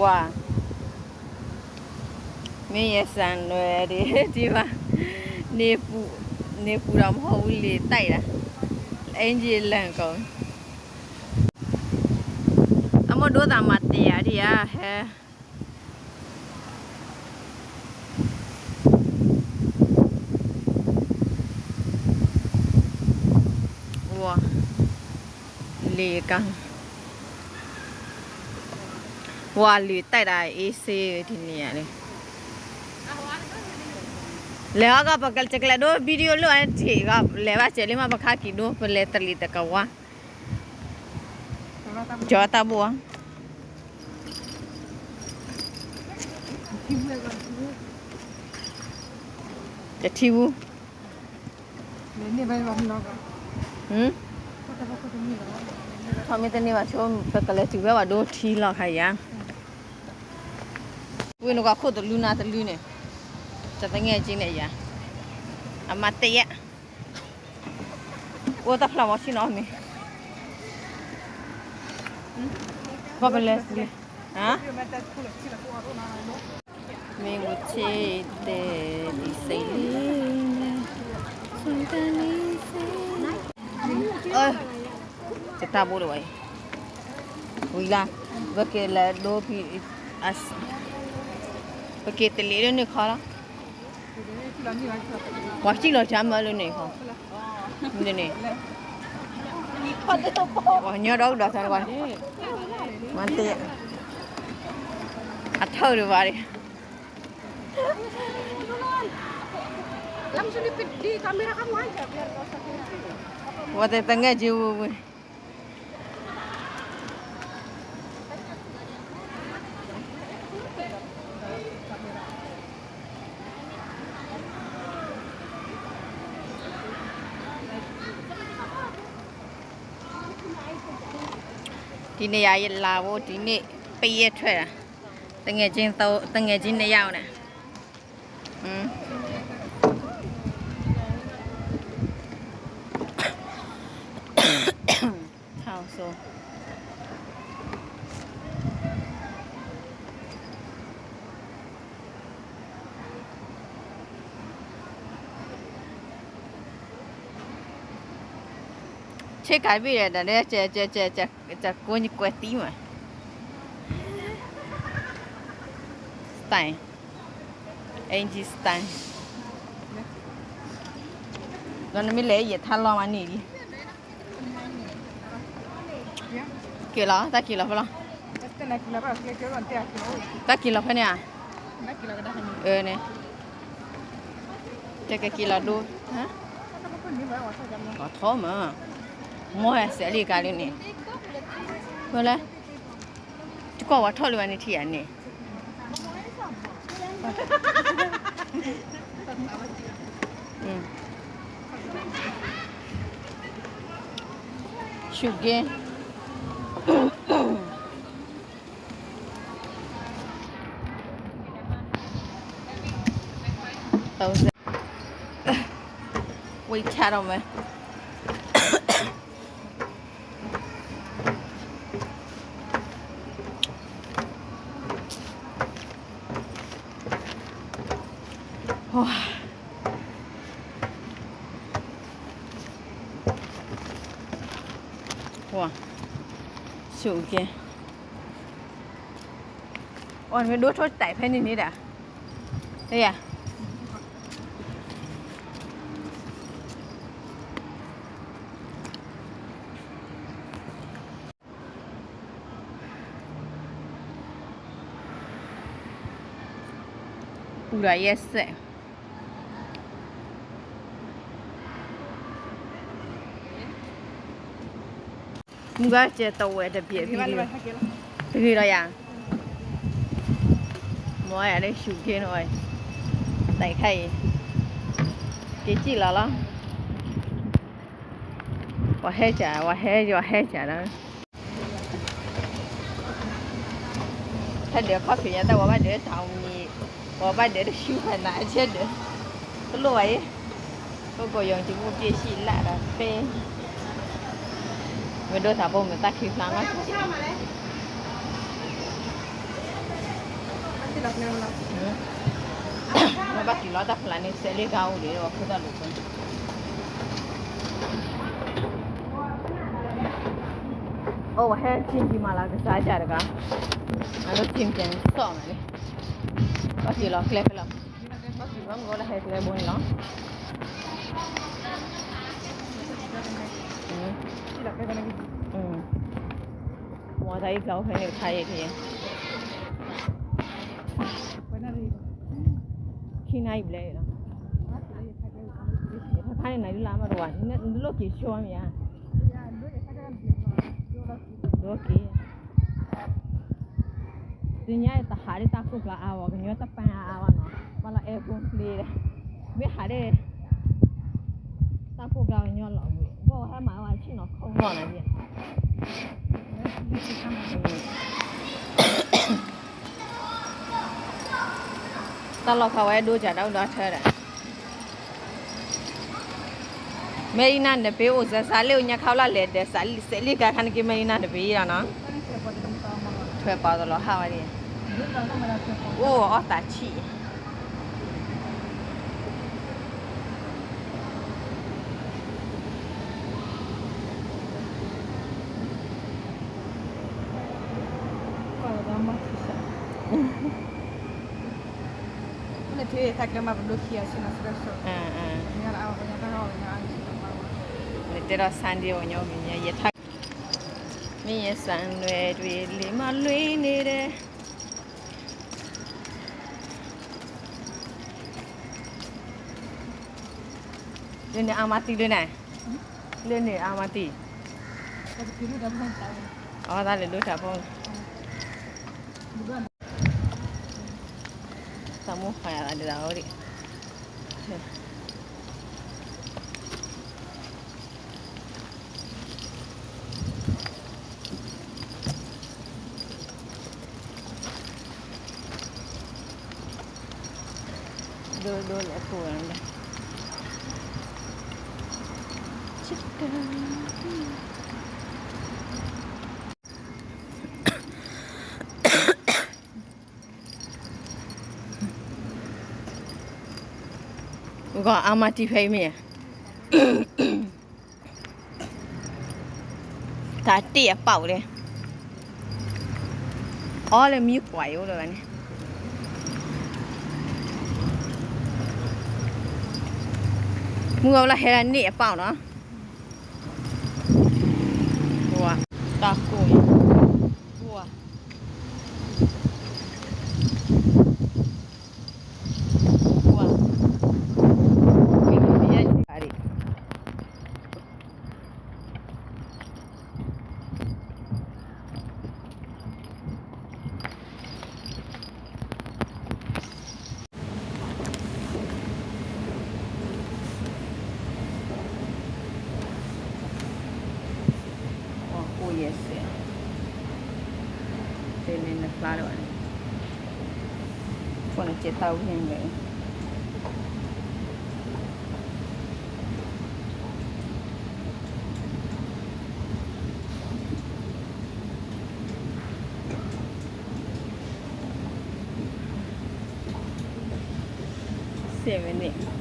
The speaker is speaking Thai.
ဝါမင်းရဲ့ဆန်လွယ်တွေဒီမှာနေပူနေပူတော့မဟုတ်ဘူးလေတိုက်တာအင်ဂျီလန်ကုန်အမတို့တာမတရားဒီဟာဟဲလေကန်วาลีใต้ได้เอีซีทีเนี่ยเลยแล้วก็ปกติจะกลายดูวิดีโอเลยทีก็แล้วว่าเจลิมาบักฮากินดูเป็นเลตลีตะกว่าจอตาบัวจะทิวเนี่ยไปวางนอกอืมทำไมตอนนี้ว่าช่วงเป็นกระเลยทิวว่าดูทีหรอใครยังဝင်တော့ခုတ်တော့လူနာတလူနဲ့จะตั้งเงี้ยจริงเนี่ยยะอามาเตะโอ้ตะพลาวชินอมีบ้าไปเลยสิฮะมีมุเชเตดิเซลีสุนทานิเซเออจะตาบูดไว้วิลาเวกเลโดพีอัสပကေတလေးလို့နေခေါ်လားဝါရှိလို့ချမ်းမလို့နေခေါ်နေနေဝါညတော့တော့ဆန်ကွာမန်တေအထောက်ရပါတယ်လမ်းစနေပစ်ဒီကင်မရာကမိုင်းကြပြရတော့ဆက်နေဝတ်တဲ့ငဲ့ဂျီဝူဝူဒီနေရာရဲ့လာဖို့ဒီနေ့ပေးရထွက်တာတငယ်ချင်းတော့တငယ်ချင်းနှစ်ယောက်နဲ့อืม好说。ช่กายบีเลยแต่เนี่ยจะจะจะจะจะกูนี่กูตีมั้งตันเอนทีสตันตอนนี้ไม่เลยเหตุการณอะไรนี่กี่ล้อตักกี่ล้อปะล่ะตักกี่ล้อพปะเนี่ยเออเนี่ยจะกี่ล้อดูฮะขอโทษมั้ง મોહે સેલી કાઢ્યું ને બોલે ચૂકો વઠો લેવાની ઠી આને શુગે વૈઠ્યા રમે wow chịu kìa ôi mới đốt thôi tại phải như đi đã đây à Ura, yes. มึงก็เจอตัวแต่เบียดพี่ดีพี่เราอย่างมอยอะไรชิเกินหน่อยแต่ใครเกจีแล้วล่ะว่าเฮจ่าว่าเฮว่าเฮจ่าแล้ถ้าเดี๋ยวเขายึงแต่ว่าเดี๋ยวทำมีว่าเดี๋ยวชิวขนาดเช่นเดี๋ยวรวยก็ก็ยังจะมุ่งเกี่ยสิละละเป็นไม่ดูสาวผมไปตักคิวลัางแล้วมาบักกี่ล้อตักหลานนี่เซลีเกาหรือว่าคือตลุกันโอ้เฮ้ยชิมที่มาลากระซาจาร์กันอันนั้นชิมเจนสองนี่บักกี่ล้เคล็ดไปแลบักกี่ล้อมัก็เลยเคล็ดบุญเนามท嗯，我在照片里拍一个。ที่ไหนเลยล่ะถ้าพันไหนดูร้านมาด้วยนี่ดูโลกี่ชัวร์มั้ยอ่ะโลกี้ทีนี้ตาหาได้ตาคุกละอาวกันเยอะตาแปลงอาวันเนาะมาละเอฟคุ้ีเลยไม่หาได้那过高人家老贵，不过我还买完去拿空放那边。到老卡外多家到哪车了？မေရီနာနဘေးကိုဇက်စားလေးကိုညက်ခေါက်လာလေတဲ့စာလီစလီကခန်ကီမေရီနာနဘေးရနော်ထွက်ပါတော့ဟာဝရီโอ้ออตาชี Dramatiskt. Men det är tack vare att blockerar sina stressor. Little Sandy on your mini yet. Me a sandwich with lima luinide. Lene amati lene. Lene amati. Oh, that is good. kamu kayak oh, ada lauri. Lah, dua dua aku anda. Lah, Cepat. ကအာမတီဖိမေဒါတည့်ရပေါက်တယ်အော်လေမြပွားရောလည်းနဲ့မူအောင်လာဟဲရနေအပေါက်နော် 보이겠어요. 때문에 바로 오늘 제 타고 힘들어요. Seven eight.